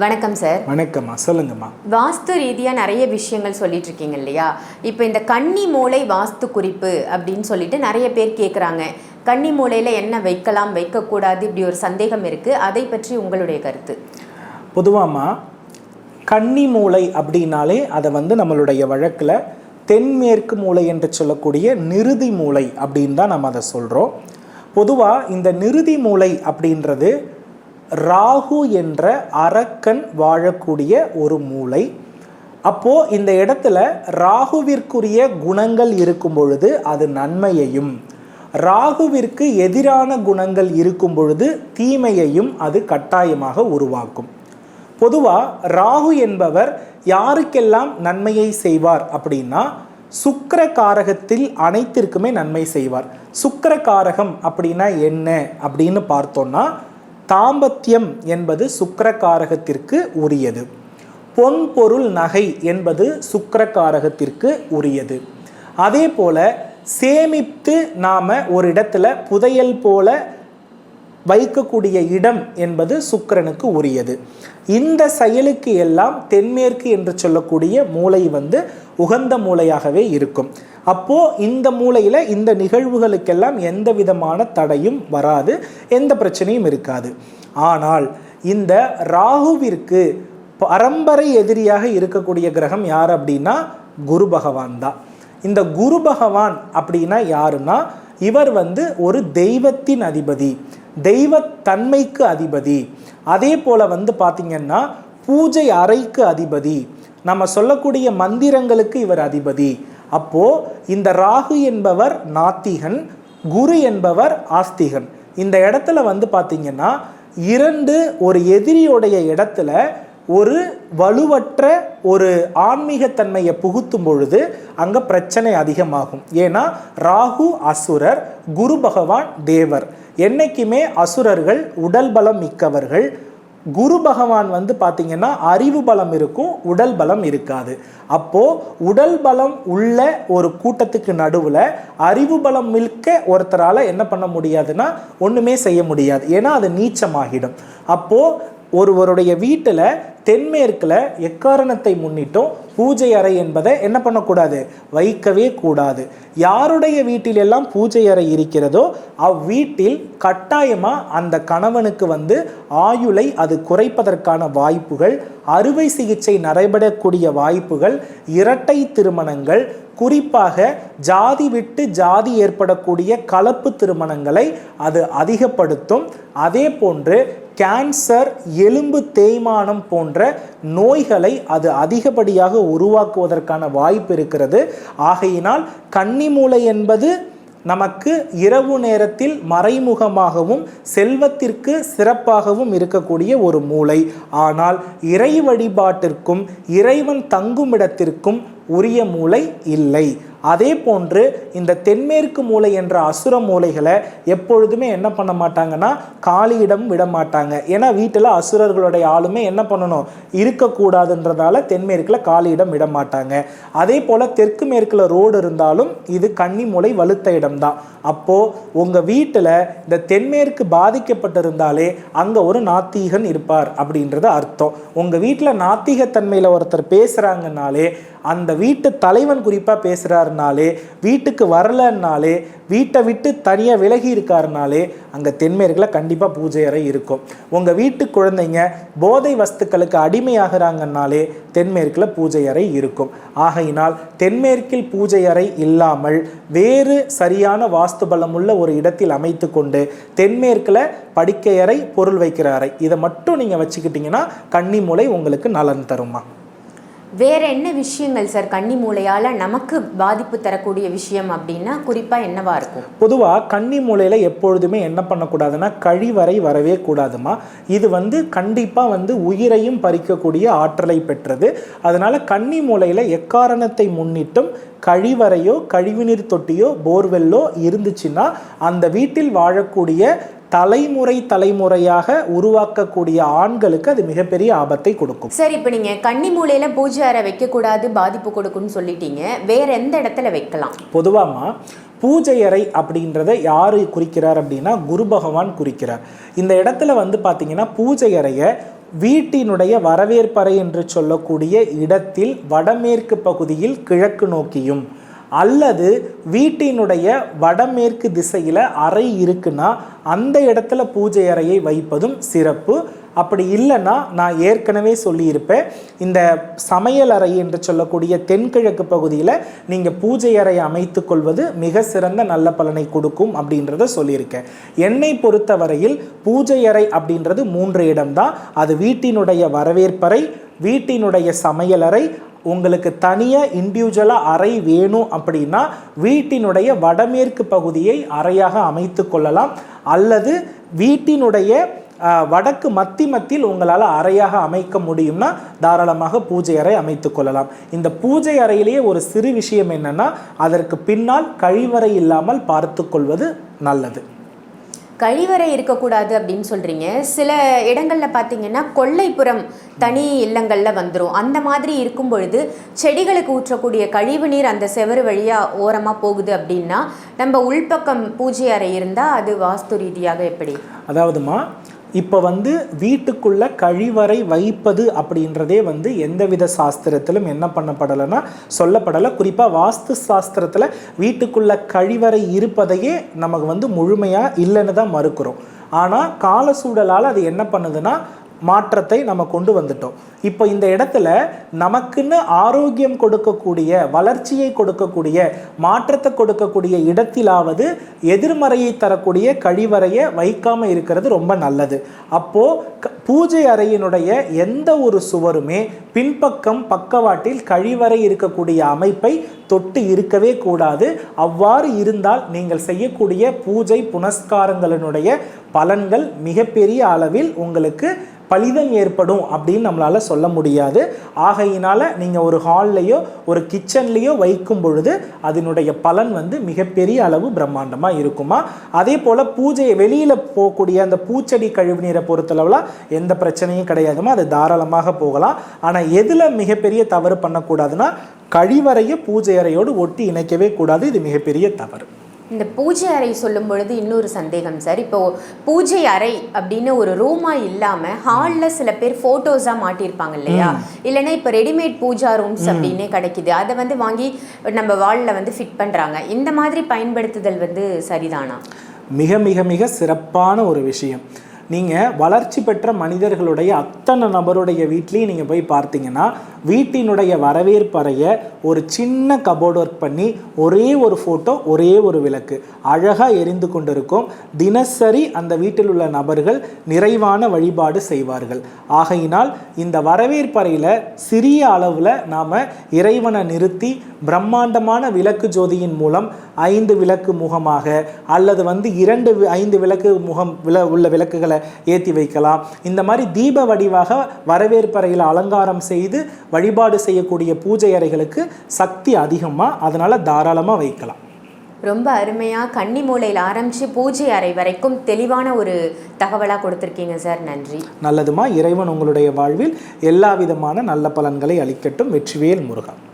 வணக்கம் சார் வணக்கம்மா. சொல்லுங்கம்மா. வாஸ்து ரீதியாக நிறைய விஷயங்கள் சொல்லிட்டு இருக்கீங்க இல்லையா? இப்போ இந்த கன்னி மூளை வாஸ்து குறிப்பு அப்படின்னு சொல்லிட்டு நிறைய பேர் கேட்குறாங்க கன்னி மூலையில் என்ன வைக்கலாம் வைக்கக்கூடாது இப்படி ஒரு சந்தேகம் இருக்குது அதை பற்றி உங்களுடைய கருத்து. பொதுவாம்மா கன்னி மூளை அப்படின்னாலே அதை வந்து நம்மளுடைய வழக்கில் தென்மேற்கு மூளை என்று சொல்லக்கூடிய நிருதி மூளை அப்படின்னு தான் நம்ம அதை சொல்கிறோம் பொதுவாக இந்த நிருதி மூளை அப்படின்றது ராகு என்ற அரக்கன் வாழக்கூடிய ஒரு மூளை. அப்போ இந்த இடத்துல ராகுவிற்குரிய குணங்கள் இருக்கும் பொழுது அது நன்மையையும் ராகுவிற்கு எதிரான குணங்கள் இருக்கும் பொழுது தீமையையும் அது கட்டாயமாக உருவாக்கும். பொதுவாக ராகு என்பவர் யாருக்கெல்லாம் நன்மையை செய்வார் அப்படின்னா சுக்கிர காரகத்தில் அனைத்திற்குமே நன்மை செய்வார். சுக்கர காரகம் அப்படின்னா என்ன அப்படின்னு பார்த்தோன்னா தாம்பத்தியம் என்பது சுக்கரகாரகத்திற்கு உரியது. பொன் பொருள் நகை என்பது சுக்கரகாரகத்திற்கு உரியது. அதே போல சேமித்து நாம ஒரு இடத்துல புதையல் போல வைக்கக்கூடிய இடம் என்பது சுக்கரனுக்கு உரியது. இந்த செயலுக்கு எல்லாம் தென்மேற்கு என்று சொல்லக்கூடிய மூளை வந்து உகந்த மூளையாகவே இருக்கும். அப்போ இந்த மூலையில இந்த நிகழ்வுகளுக்கெல்லாம் எந்த விதமான தடையும் வராது எந்த பிரச்சனையும் இருக்காது. ஆனால் இந்த ராகுவிற்கு பரம்பரை எதிரியாக இருக்கக்கூடிய கிரகம் யார் அப்படின்னா குரு பகவான் தான். இந்த குரு பகவான் அப்படின்னா யாருன்னா இவர் வந்து ஒரு தெய்வத்தின் அதிபதி. தெய்வத்தன்மைக்கு அதிபதி. அதே போல் வந்து பார்த்திங்கன்னா பூஜை அறைக்கு அதிபதி. நம்ம சொல்லக்கூடிய மந்திரங்களுக்கு இவர் அதிபதி. அப்போது இந்த ராகு என்பவர் நாத்திகன் குரு என்பவர் ஆஸ்திகன். இந்த இடத்துல வந்து பார்த்திங்கன்னா இரண்டு ஒரு எதிரியுடைய இடத்துல ஒரு வலுவற்ற ஒரு ஆன்மீகத்தன்மையை புகுத்தும் பொழுது அங்கே பிரச்சனை அதிகமாகும். ஏன்னா ராகு அசுரர் குரு பகவான் தேவர். என்றைக்குமே அசுரர்கள் உடல் பலம் மிக்கவர்கள். குரு பகவான் வந்து பார்த்திங்கன்னா அறிவு பலம் இருக்கும் உடல் பலம் இருக்காது. அப்போது உடல் பலம் உள்ள ஒரு கூட்டத்துக்கு நடுவில் அறிவு பலம் மிக்க ஒருத்தரால் என்ன பண்ண முடியாதுன்னா ஒன்றுமே செய்ய முடியாது. ஏன்னா அது நீச்சமாகிடும். அப்போது ஒருவருடைய வீட்டில் தென்மேற்கில் எக்காரணத்தை முன்னிட்டும்? பூஜை அறை என்பதை என்ன பண்ணக்கூடாது? வைக்கவே கூடாது. யாருடைய வீட்டிலெல்லாம் பூஜை அறை இருக்கிறதோ அவ்வீட்டில் கட்டாயமாக அந்த கணவனுக்கு வந்து ஆயுளை அது குறைப்பதற்கான வாய்ப்புகள் அறுவை சிகிச்சை நடைபெறக்கூடிய வாய்ப்புகள் இரட்டை திருமணங்கள் குறிப்பாக ஜாதி விட்டு ஜாதி ஏற்படக்கூடிய கலப்பு திருமணங்களை அது அதிகப்படுத்தும். அதே போன்று கேன்சர் எலும்பு தேய்மானம் போன்ற நோய்களை அது அதிகப்படியாக உருவாக்குவதற்கான வாய்ப்பு இருக்கிறது. ஆகையினால் கன்னிமூளை என்பது நமக்கு இரவு நேரத்தில் மறைமுகமாகவும் செல்வத்திற்கு சிறப்பாகவும் இருக்கக்கூடிய ஒரு மூளை. ஆனால் இறை வழிபாட்டிற்கும் இறைவன் தங்குமிடத்திற்கும் உரிய மூளை இல்லை. அதே போன்று இந்த தென்மேற்கு மூலை என்ற அசுர மூலைகளை எப்பொழுதுமே என்ன பண்ண மாட்டாங்கன்னா காலியிடம் விட மாட்டாங்க. ஏன்னா வீட்டில் அசுரர்களுடைய ஆளுமே என்ன பண்ணணும்? இருக்கக்கூடாதுன்றதால தென்மேற்கில் காலியிடம் விட மாட்டாங்க. அதே போல் தெற்கு மேற்கில் ரோடு இருந்தாலும் இது கன்னி மூலை வலுத்த இடம்தான் அப்போது உங்கள் வீட்டில் இந்த தென்மேற்கு பாதிக்கப்பட்டிருந்தாலே அங்கே ஒரு நாத்திகன் இருப்பார் அப்படின்றது அர்த்தம். உங்கள் வீட்டில் நாத்திகத்தன்மையில் ஒருத்தர் பேசுகிறாங்கனாலே அந்த வீட்டு தலைவன் குறிப்பாக இருக்காருனாலே வீட்டுக்கு வரலன்னாலே வீட்டை விட்டு தனியாக விலகி இருக்காருனாலே அங்கே தென்மேற்கில் கண்டிப்பாக பூஜை அறை இருக்கும். உங்கள் வீட்டு குழந்தைங்க போதை வஸ்துக்களுக்கு அடிமையாகிறாங்கன்னாலே தென்மேற்கில் பூஜை அறை இருக்கும். ஆகையினால் தென்மேற்கில் பூஜை அறை இல்லாமல் வேறு சரியான வாஸ்து பலமுள்ள ஒரு இடத்தில் அமைத்து கொண்டு தென்மேற்கில் படுக்கை அறை பொருள் வைக்கிற அறை இதை மட்டும் நீங்கள் வச்சுக்கிட்டிங்கன்னா கன்னி மூலை உங்களுக்கு நலன் தருமா? வேற என்ன விஷயங்கள் சார் கன்னி மூளையால் நமக்கு பாதிப்பு தரக்கூடிய விஷயம் அப்படின்னா குறிப்பாக என்னவா இருக்கும்? பொதுவாக கன்னி மூலையில் எப்பொழுதுமே என்ன பண்ணக்கூடாதுன்னா கழிவறை வரவே கூடாதுமா. இது வந்து கண்டிப்பாக வந்து உயிரையும் பறிக்கக்கூடிய ஆற்றலை பெற்றது. அதனால் கன்னி மூலையில் எக்காரணத்தை முன்னிட்டும் கழிவறையோ கழிவுநீர் தொட்டியோ போர்வெல்லோ இருந்துச்சுன்னா அந்த வீட்டில் வாழக்கூடிய தலைமுறை தலைமுறையாக உருவாக்கக்கூடிய ஆண்களுக்கு அது மிகப்பெரிய ஆபத்தை கொடுக்கும். சார் இப்போ நீங்கள் கன்னி மூலையில பூஜை அறை வைக்கக்கூடாது பாதிப்பு கொடுக்குன்னு சொல்லிட்டீங்க. வேற எந்த இடத்துல வைக்கலாம்? பொதுவாமா பூஜை அறை அப்படின்றத யார் குறிக்கிறார் அப்படின்னா குரு பகவான் குறிக்கிறார். இந்த இடத்துல வந்து பார்த்தீங்கன்னா பூஜை அறையை வீட்டினுடைய வரவேற்பறை என்று சொல்லக்கூடிய இடத்தில் வடமேற்கு பகுதியில் கிழக்கு நோக்கியும் அல்லது வீட்டினுடைய வடமேற்கு திசையில் அறை இருக்குன்னா அந்த இடத்துல பூஜை அறையை வைப்பதும் சிறப்பு. அப்படி இல்லைன்னா நான் ஏற்கனவே சொல்லியிருப்பேன் இந்த சமையல் அறை என்று சொல்லக்கூடிய தென்கிழக்கு பகுதியில் நீங்கள் பூஜை அறை அமைத்து கொள்வது மிக சிறந்த நல்ல பலனை கொடுக்கும் அப்படின்றத சொல்லியிருக்கேன். என்னை பொறுத்தவரையில் பூஜை அறை அப்படின்றது மூன்று இடம்தான். அது வீட்டினுடைய வரவேற்பறை வீட்டினுடைய சமையலறை உங்களுக்கு தனியாக இண்டிவிஜுவலாக அறை வேணும் அப்படின்னா வீட்டினுடைய வடமேற்கு பகுதியை அறையாக அமைத்து கொள்ளலாம். அல்லது வீட்டினுடைய வடக்கு மத்தி மத்தியில் உங்களால் அறையாக அமைக்க முடியும்னா தாராளமாக பூஜை அறை அமைத்து கொள்ளலாம். இந்த பூஜை அறையிலேயே ஒரு சிறு விஷயம் என்னென்னா அதற்கு பின்னால் கழிவறை இல்லாமல் பார்த்து கொள்வது நல்லது. கழிவறை இருக்கக்கூடாது அப்படின்னு சொல்கிறீங்க சில இடங்களில் பார்த்தீங்கன்னா கொல்லைப்புறம் தனி இல்லங்களில் வந்துடும் அந்த மாதிரி இருக்கும் பொழுது செடிகளுக்கு ஊற்றக்கூடிய கழிவு நீர் அந்த செவறு வழியாக ஓரமாக போகுது அப்படின்னா நம்ம உள்பக்கம் பூஜை அறை இருந்தால் அது வாஸ்து ரீதியாக எப்படி? அதாவதுமா இப்போ வந்து வீட்டுக்குள்ள கழிவறை வைப்பது அப்படின்றதே வந்து எந்தவித சாஸ்திரத்திலும் என்ன பண்ணப்படலைன்னா சொல்லப்படலை. குறிப்பாக வாஸ்து சாஸ்திரத்தில் வீட்டுக்குள்ள கழிவறை இருப்பதையே நமக்கு வந்து முழுமையாக இல்லைன்னு தான் மறுக்கிறோம். ஆனால் கால சூழலால் அது என்ன பண்ணுதுன்னா மாற்றத்தை நம்ம கொண்டு வந்துட்டோம். இப்போ இந்த இடத்துல நமக்குன்னு ஆரோக்கியம் கொடுக்கக்கூடிய வளர்ச்சியை கொடுக்கக்கூடிய மாற்றத்தை கொடுக்கக்கூடிய இடத்திலாவது எதிர்மறையை தரக்கூடிய கழிவறையை வைக்காமல் இருக்கிறது ரொம்ப நல்லது. அப்போது க- பூஜை அறையினுடைய எந்த ஒரு சுவருமே பின்பக்கம் பக்கவாட்டில் கழிவறை இருக்கக்கூடிய அமைப்பை தொட்டு இருக்கவே கூடாது. அவ்வாறு இருந்தால் நீங்கள் செய்யக்கூடிய பூஜை புனஸ்காரங்களினுடைய பலன்கள் மிகப்பெரிய அளவில் உங்களுக்கு பலிதம் ஏற்படும் அப்படின்னு நம்மளால் சொல்ல முடியாது. ஆகையினால் நீங்கள் ஒரு ஹால்லையோ ஒரு கிச்சன்லேயோ வைக்கும் பொழுது அதனுடைய பலன் வந்து மிகப்பெரிய அளவு பிரம்மாண்டமாக இருக்குமா? அதே போல் பூஜையை வெளியில் போகக்கூடிய அந்த பூச்செடி கழிவுநீரை பொறுத்தளவில் எந்த பிரச்சனையும் கிடையாதுமா? அது தாராளமாக போகலாம். ஆனால் எதில் மிகப்பெரிய தவறு பண்ணக்கூடாதுன்னா கழிவறையை பூஜை அறையோடு ஒட்டி இணைக்கவே கூடாது. இது மிகப்பெரிய தவறு. இந்த பூஜை அறை சொல்லும் பொழுது இன்னொரு சந்தேகம் சார். இப்போ பூஜை அறை அப்படின்னு ஒரு ரூமா இல்லாம ஹால்ல சில பேர் போட்டோஸா மாட்டியிருப்பாங்க இல்லையா? இல்லைன்னா இப்போ ரெடிமேட் பூஜா ரூம்ஸ் அப்படின்னே கிடைக்குது. அதை வந்து வாங்கி நம்ம வால்ல வந்து ஃபிட் பண்றாங்க. இந்த மாதிரி பயன்படுத்துதல் வந்து சரிதானா? மிக மிக மிக சிறப்பான ஒரு விஷயம். நீங்கள் வளர்ச்சி பெற்ற மனிதர்களுடைய அத்தனை நபருடைய வீட்லேயும் நீங்கள் போய் பார்த்தீங்கன்னா வீட்டினுடைய வரவேற்பறையை ஒரு சின்ன கபோர்டு ஒர்க் பண்ணி ஒரே ஒரு ஃபோட்டோ ஒரே ஒரு விளக்கு. அழகாக எரிந்து கொண்டிருக்கும் தினசரி அந்த வீட்டில் உள்ள நபர்கள் நிறைவான வழிபாடு செய்வார்கள். ஆகையினால் இந்த வரவேற்பறையில் சிறிய அளவில் நாம் இறைவனை நிறுத்தி பிரம்மாண்டமான விளக்கு ஜோதியின் மூலம் ஐந்து விளக்கு முகமாக அல்லது வந்து இரண்டு ஐந்து விளக்கு முகம் வில உள்ள விளக்குகளை ஏற்றி வைக்கலாம். இந்த மாதிரி தீப வடிவாக வரவேற்பறையில் அலங்காரம் செய்து வழிபாடு செய்யக்கூடிய பூஜை அறைகளுக்கு சக்தி அதிகமாக அதனால் தாராளமாக வைக்கலாம். ரொம்ப அருமையா கன்னி மூலையில் ஆரம்பிச்சு பூஜை அறை வரைக்கும் தெளிவான ஒரு தகவலா கொடுத்துருக்கீங்க சார். நன்றி. நல்லதுமா. இறைவன் உங்களுடைய வாழ்வில் எல்லா விதமான நல்ல பலன்களை அளிக்கட்டும். வெற்றிவேல் முருகன்